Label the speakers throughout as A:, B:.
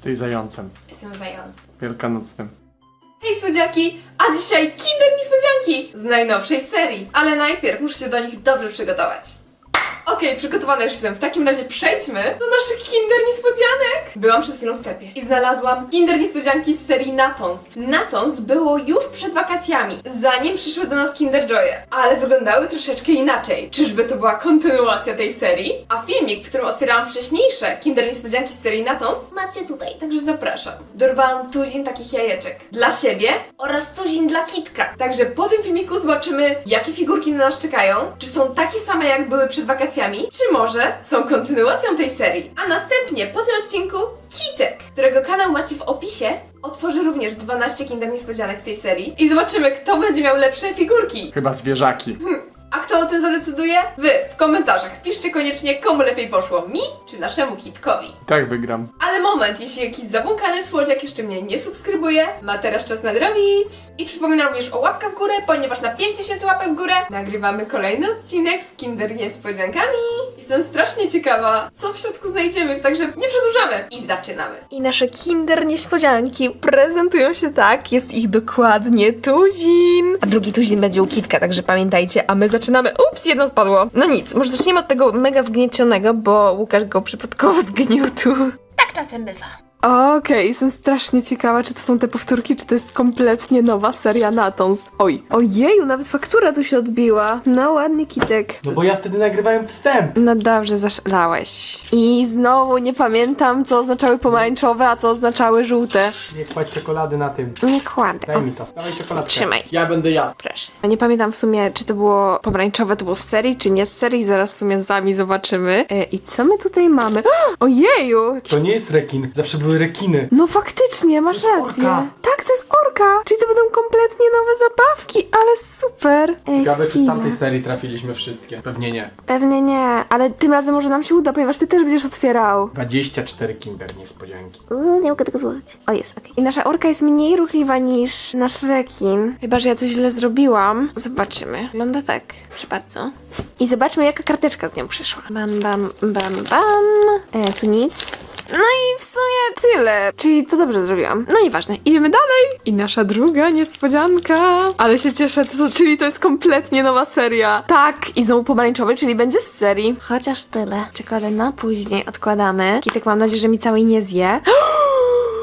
A: Jesteś zającem.
B: Jestem zając.
A: Wielkanocnym.
B: Hej słodziaki! A dzisiaj Kinder Niespodzianki z najnowszej serii. Ale najpierw muszę się do nich dobrze przygotować. Okej, przygotowana już jestem. W takim razie przejdźmy do naszych Kinder Niespodzianek. Byłam przed chwilą w sklepie i znalazłam Kinder Niespodzianki z serii Natons. Natons było już przed wakacjami, zanim przyszły do nas Kinder Joye, ale wyglądały troszeczkę inaczej. Czyżby to była kontynuacja tej serii? A filmik, w którym otwierałam wcześniejsze Kinder Niespodzianki z serii Natons, macie tutaj, także zapraszam. Dorwałam tuzin takich jajeczek dla siebie oraz tuzin dla Kitka. Także po tym filmiku zobaczymy, jakie figurki na nas czekają, czy są takie same jak były przed wakacjami, czy może są kontynuacją tej serii. A następnie po tym odcinku Kitek, którego kanał macie w opisie, otworzy również 12 Kinder Niespodzianek z tej serii i zobaczymy, kto będzie miał lepsze figurki.
A: Chyba zwierzaki.
B: A kto o tym zadecyduje? Wy w komentarzach. Piszcie koniecznie, komu lepiej poszło, mi czy naszemu Kitkowi.
A: Tak wygram.
B: Ale moment, jeśli jakiś zabłąkany słodziak jeszcze mnie nie subskrybuje, ma teraz czas nadrobić. I przypominam również o łapkach w górę, ponieważ na 5000 łapek w górę nagrywamy kolejny odcinek z Kinder Niespodziankami. Jestem strasznie ciekawa, co w środku znajdziemy, także nie przedłużamy i zaczynamy.
C: I nasze Kinder Niespodzianki prezentują się tak, jest ich dokładnie tuzin. A drugi tuzin będzie u Kitka, także pamiętajcie, a my zaczynamy. Ups, jedno spadło. No nic, może zaczniemy od tego mega wgniecionego, bo Łukasz go przypadkowo zgniótł.
D: Magda Simbelfer.
C: Okej, jestem strasznie ciekawa, czy to są te powtórki, czy to jest kompletnie nowa seria Natons. Oj, ojeju, nawet faktura tu się odbiła. No ładny kitek.
A: No bo ja wtedy nagrywałem wstęp.
C: No dobrze, zaszalałeś. I znowu nie pamiętam, co oznaczały pomarańczowe, a co oznaczały żółte.
A: Nie kładź czekolady na tym.
C: Nie kładę.
A: Daj mi to. Dawaj czekoladkę.
C: Trzymaj.
A: Ja będę ja.
C: Proszę. Nie pamiętam w sumie, czy to było pomarańczowe, to było z serii, czy nie z serii. Zaraz w sumie sami zobaczymy. E, I co my tutaj mamy? Ojeju! Jakiś...
A: To nie jest rekin. Zawsze były rekiny.
C: No faktycznie, masz
A: To jest
C: rację.
A: orka.
C: Tak, to jest orka. Czyli to będą kompletnie nowe zabawki, ale super. Ej,
A: Ciekawe, czy z
C: chwila.
A: tamtej serii trafiliśmy wszystkie. Pewnie nie.
C: Pewnie nie, ale tym razem może nam się uda, ponieważ ty też będziesz otwierał.
A: 24 kinder niespodzianki.
C: Uuu, nie mogę tego złożyć. O, jest, okej. I nasza orka jest mniej ruchliwa niż nasz rekin. Chyba, że ja coś źle zrobiłam. Zobaczymy. Wygląda tak. Proszę bardzo. I zobaczmy, jaka karteczka z nią przyszła. Bam, bam, bam, bam. E, tu nic. No i w sumie tyle. Czyli to dobrze zrobiłam. No nieważne. Idziemy dalej. I nasza druga niespodzianka. Ale się cieszę, to, czyli to jest kompletnie nowa seria. Tak, i znowu pomarańczowy, czyli będzie z serii. Chociaż tyle. Czekoladę na później odkładamy. Kitek mam nadzieję, że mi całej nie zje.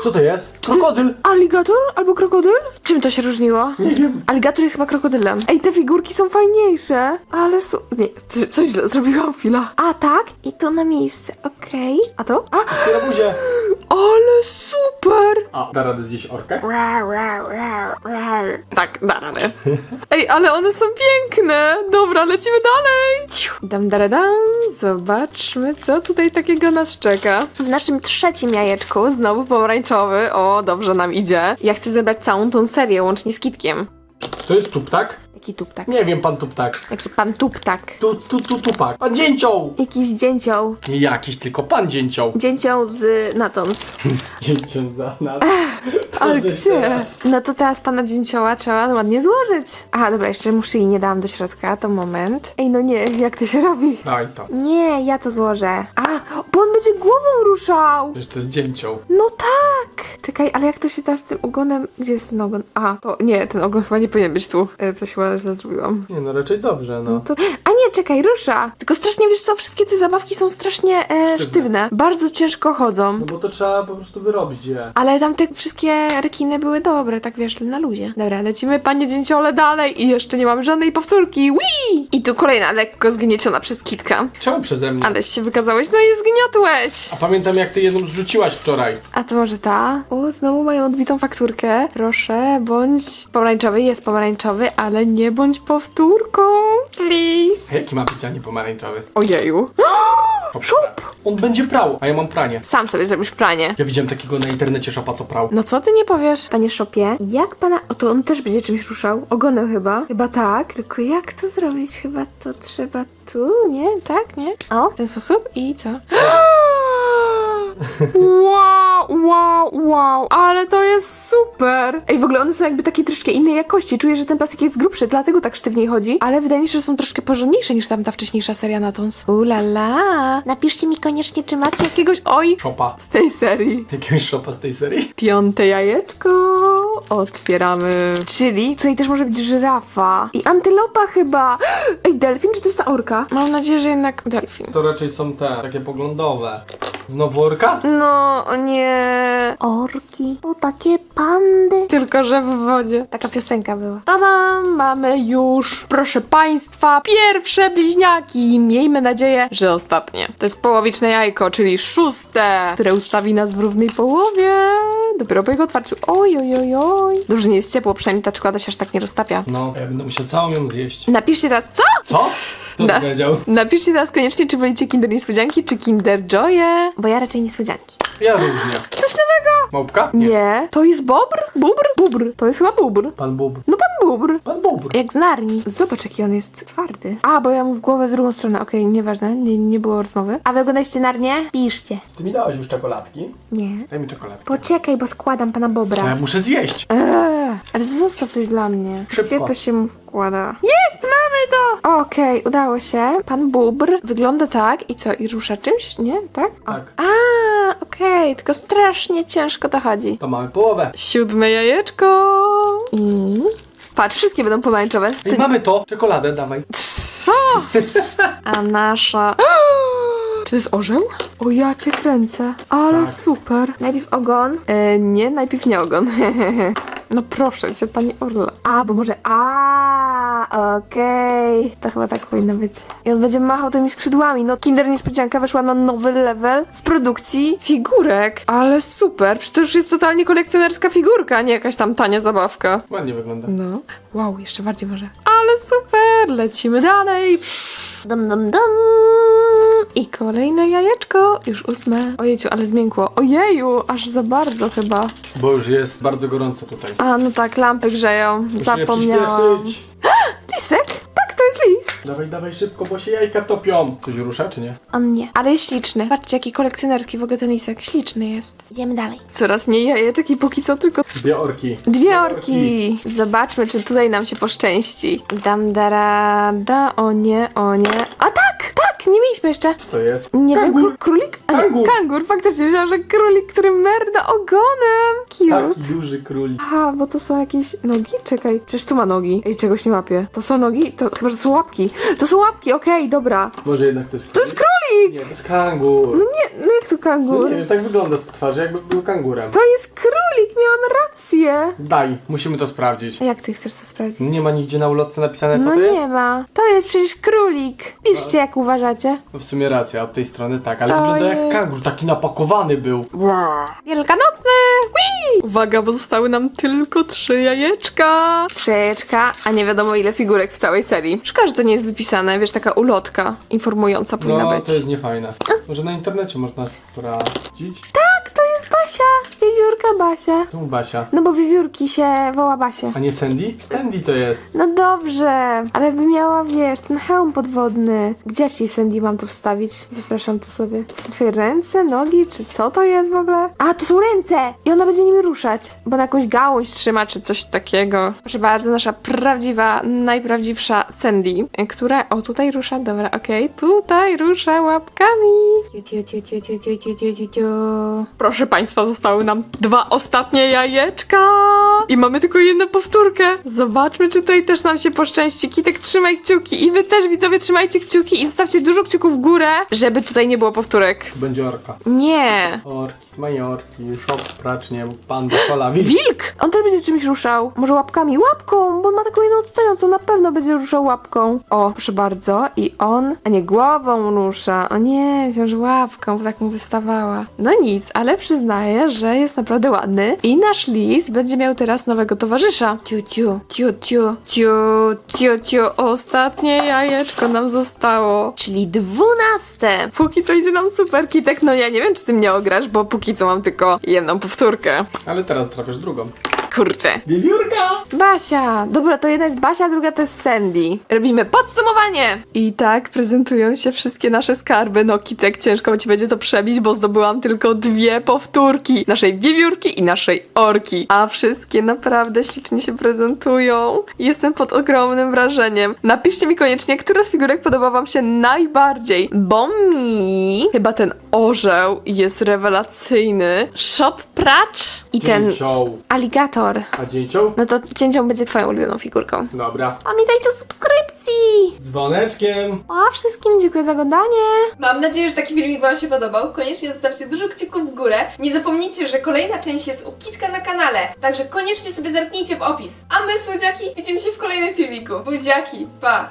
A: Co to jest? Krokodyl.
C: Aligator albo krokodyl? Czym to się różniło?
A: Nie wiem.
C: Aligator jest chyba krokodylem. Ej, te figurki są fajniejsze. Ale su... Nie, co- coś źle zrobiłam, chwila. A, tak? I to na miejsce, okej. A to? A,
A: Ja buzię.
C: Ale super!
A: A, da radę zjeść orkę?
C: Tak, da radę. Ej, ale one są piękne. Dobra, lecimy dalej. Ciu. Dam, dam, dam. Zobaczmy, co tutaj takiego nas czeka. W naszym trzecim jajeczku, znowu pomarańczowy. O, dobrze nam idzie. Ja chcę zebrać całą tą serię, łącznie z kitkiem.
A: To jest tuptak?
C: Jaki tuptak?
A: Nie wiem, pan tuptak.
C: Jaki pan tuptak?
A: Tu, tu, tu, tupak. Pan dzięcioł.
C: Jakiś dzięcioł.
A: Nie jakiś, tylko pan dzięcioł.
C: Dzięcioł z Natons.
A: Dzięcioł za nas.
C: Ale gdzie?
A: teraz.
C: No to teraz pana dzięcioła trzeba ładnie złożyć. Aha, dobra, jeszcze mu szyi nie dałam do środka, to moment. Ej, no nie, jak to się robi?
A: Daj to.
C: Nie, ja to złożę. A, bo on będzie głową ruszał.
A: Przecież to jest dzięcioł.
C: No tak. Czekaj, ale jak to się da z tym ogonem? Gdzie jest ten ogon? A, to nie, ten ogon chyba nie powinien być tu. E, Coś chyba źle zrobiłam.
A: Nie no, raczej dobrze, no.
C: To... A nie, czekaj, rusza. Tylko strasznie, wiesz co, wszystkie te zabawki są strasznie e, sztywne. Bardzo ciężko chodzą.
A: No bo to trzeba po prostu wyrobić je.
C: Ale tam te wszystkie rekiny były dobre, tak wiesz, na luzie. Dobra, lecimy, panie dzięciole, dalej i jeszcze nie mamy żadnej powtórki. Wii! I tu kolejna lekko zgnieciona przez kitka.
A: Czemu przeze mnie?
C: Aleś się wykazałeś, no i zgniotłeś.
A: A pamiętam jak ty jedną zrzuciłaś wczoraj.
C: A to może ta? O, znowu mają odbitą fakturkę. Proszę, bądź pomarańczowy, jest pomarańczowy, ale nie bądź powtórką. Please.
A: A jaki ma być, a nie pomarańczowy?
C: Ojeju.
A: Szop! On będzie prał, a ja mam pranie.
C: Sam sobie zrobisz pranie.
A: Ja widziałem takiego na internecie szopa, co prał.
C: No co ty nie powiesz, panie Szopie? Jak pana... O, to on też będzie czymś ruszał. Ogonem chyba. Chyba tak. Tylko jak to zrobić? Chyba to trzeba tu, nie? Tak, nie? O, w ten sposób i co? wow, wow, wow. Ale to jest super. Ej, w ogóle one są jakby takie troszkę innej jakości. Czuję, że ten plastik jest grubszy, dlatego tak sztywniej chodzi, ale wydaje mi się, że są troszkę porządniejsze niż tamta wcześniejsza seria Natons. Ulala! Napiszcie mi koniecznie, czy macie jakiegoś oj
A: Szopa.
C: z tej serii.
A: Jakiegoś szopa z tej serii?
C: Piąte jajeczko. Otwieramy. Czyli tutaj też może być żyrafa. I antylopa chyba. Ej, delfin, czy to jest ta orka? Mam nadzieję, że jednak delfin.
A: To raczej są te, takie poglądowe. Znowu orka?
C: No, nie.
D: Orki to takie pandy.
C: Tylko, że w wodzie. Taka piosenka była. Tadam, mamy już, proszę Państwa, pierwsze bliźniaki. Miejmy nadzieję, że ostatnie. To jest połowiczne jajko, czyli szóste, które ustawi nas w równej połowie. Dopiero po jego otwarciu. Oj, oj, oj, oj. Dobrze, nie jest ciepło, przynajmniej ta czekolada się aż tak nie roztapia.
A: No, ja będę musiał całą ją zjeść.
C: Napiszcie teraz, co?
A: Co? Kto to powiedział?
C: Napiszcie teraz koniecznie, czy wolicie Kinder Niespodzianki, czy Kinder Joye. Bo ja raczej niespodzianki.
A: Ja różnie.
C: Coś nowego!
A: Małpka?
C: Nie. To jest bobr? Bubr? Bubr. To jest chyba bubr.
A: Pan Bób.
C: No pan bubr.
A: Pan Bób.
C: Jak z Narni. Zobacz, jaki on jest twardy. A, bo ja mu w głowę w drugą stronę. Okej, nieważne, nie, nie było rozmowy. A wy oglądaliście Narnię?
D: Piszcie.
A: Ty mi dałaś już czekoladki?
C: Nie.
A: Daj mi czekoladkę.
D: Poczekaj, bo składam pana Bobra.
A: No ja muszę zjeść.
C: Eee, ale zostaw coś dla mnie.
A: Szybko.
C: Gdzie to się mu wkłada? Jest, mamy to! Okej, udało się. Pan bubr wygląda tak i co? I rusza czymś? Nie? Tak? O.
A: Tak.
C: A, okej, tylko strasznie ciężko to chodzi.
A: To mamy połowę.
C: Siódme jajeczko. I... Patrz, wszystkie będą pomarańczowe.
A: Ej, mamy to. Czekoladę, dawaj.
C: A nasza... Czy to jest orzeł? O, ja cię kręcę. Ale
A: Tak.
C: super. Najpierw ogon. E, nie, najpierw nie ogon. no proszę cię, pani Orla. A, bo może... A, okej. To chyba tak powinno być. I on będzie machał tymi skrzydłami. No, Kinder Niespodzianka weszła na nowy level w produkcji figurek. Ale super. Przecież to już jest totalnie kolekcjonerska figurka, a nie jakaś tam tania zabawka.
A: Ładnie wygląda.
C: No. Wow, jeszcze bardziej może. Ale super! Lecimy dalej.
D: Dum, dum, dum.
C: Kolejne jajeczko. Już ósme. Ojejciu, ale zmiękło. Ojeju, aż za bardzo chyba.
A: Bo już jest bardzo gorąco tutaj.
C: A, no tak, lampy grzeją.
A: Musimy
C: Zapomniałam.
A: przyspieszyć.
C: Lisek? Tak, to jest lis.
A: Dawaj, dawaj szybko, bo się jajka topią. Coś rusza, czy nie?
C: On nie. Ale jest śliczny. Patrzcie, jaki kolekcjonerski w ogóle ten lisek. Śliczny jest.
D: Idziemy dalej.
C: Coraz mniej jajeczek i póki co tylko
A: Dwie orki.
C: Dwie orki. Zobaczmy, czy tutaj nam się poszczęści. Dam dara da, o nie, o nie. A tak, nie mieliśmy jeszcze.
A: To jest.
C: Nie
A: Kangur.
C: wiem, kró- królik? A nie,
A: Kangur.
C: kangur. Faktycznie myślałam, że królik, który merda ogonem. Cute.
A: Taki duży królik.
C: Aha, bo to są jakieś nogi? Czekaj, przecież tu ma nogi. Ej, czegoś nie łapię. To są nogi? To chyba, że to są łapki. To są łapki, okej, dobra.
A: Może jednak to jest
C: To jest królik!
A: Nie, to jest kangur.
C: Nie, no jak to
A: No
C: kangur?
A: nie wiem, tak wygląda z twarzy, jakby był kangurem.
C: To jest królik, miałam rację.
A: Daj, musimy to sprawdzić.
C: A jak ty chcesz to sprawdzić?
A: Nie ma nigdzie na ulotce napisane, co
C: no
A: to jest?
C: nie ma. To jest przecież królik. Piszcie, jak uważacie.
A: No w sumie racja, od tej strony tak, ale
C: To
A: wygląda jak
C: jest-
A: kangur, taki napakowany był.
C: Wielkanocny! Whee! Uwaga, bo zostały nam tylko trzy jajeczka. Trzy jajeczka, a nie wiadomo ile figurek w całej serii. Szkoda, że to nie jest wypisane, wiesz, taka ulotka informująca powinna
A: No,
C: być.
A: to jest niefajne. Może na internecie można sprawdzić?
C: Tak, to jest! Basia.
A: Tu Basia.
C: No bo wiewiórki się woła Basia.
A: A nie Sandy? Sandy to jest.
C: No dobrze, ale by miała, wiesz, ten hełm podwodny. Gdzie ci, Sandy, mam to wstawić? Zapraszam to sobie. To są twoje ręce, nogi, czy co to jest w ogóle? A, to są ręce! I ona będzie nimi ruszać, bo na jakąś gałąź trzyma, czy coś takiego. Proszę bardzo, nasza prawdziwa, najprawdziwsza Sandy, która, o, tutaj rusza, dobra, okej, tutaj rusza łapkami. Ciu, ciu, ciu, ciu, ciu, ciu, ciu, ciu, ciu, ciu. Proszę Państwa, zostały nam dwa ostatnie jajeczka i mamy tylko jedną powtórkę. Zobaczmy, czy tutaj też nam się poszczęści. Kitek, trzymaj kciuki i wy też, widzowie, trzymajcie kciuki i zostawcie dużo kciuków w górę, żeby tutaj nie było powtórek.
A: Będzie orka.
C: Nie.
A: Orki, majorki, szop, pracznie, panda, kola, wilk.
C: Wilk! On też będzie czymś ruszał. Może łapkami? Łapką, bo ma taką jedną odstającą. Na pewno będzie ruszał łapką. O, proszę bardzo. I on, a nie głową rusza. O nie, myślałam, że łapką, bo tak mu wystawała. No nic, ale przyznaję, że jest naprawdę ładny. I nasz lis będzie miał teraz nowego towarzysza. Ciu, ciu, ciu, ciu, ciu, ciu, ciu. Ostatnie jajeczko nam zostało. Czyli dwunaste. Póki co idzie nam super, Kitek. No ja nie wiem, czy ty mnie ograsz, bo póki co mam tylko jedną powtórkę.
A: Ale teraz trafisz drugą.
C: Kurczę.
A: Wiewiórka!
C: Basia! Dobra, to jedna jest Basia, druga to jest Sandy. Robimy podsumowanie! I tak prezentują się wszystkie nasze skarby. No, Kitek, ciężko ci będzie to przebić, bo zdobyłam tylko dwie powtórki. Naszej wiewiórki i naszej orki. A wszystkie naprawdę ślicznie się prezentują. Jestem pod ogromnym wrażeniem. Napiszcie mi koniecznie, która z figurek podoba wam się najbardziej, bo mi chyba ten orzeł jest rewelacyjny. Shop Pracz i ten
A: Dzięcioł.
C: aligator.
A: A dzięcioł?
C: No to cięcią będzie twoją ulubioną figurką.
A: Dobra.
C: Pamiętajcie o subskrypcji!
A: Dzwoneczkiem.
C: A wszystkim dziękuję za oglądanie.
B: Mam nadzieję, że taki filmik Wam się podobał. Koniecznie zostawcie dużo kciuków w górę. Nie zapomnijcie, że kolejna część jest u Kitka na kanale. Także koniecznie sobie zerknijcie w opis. A my, słodziaki, widzimy się w kolejnym filmiku. Buziaki, pa!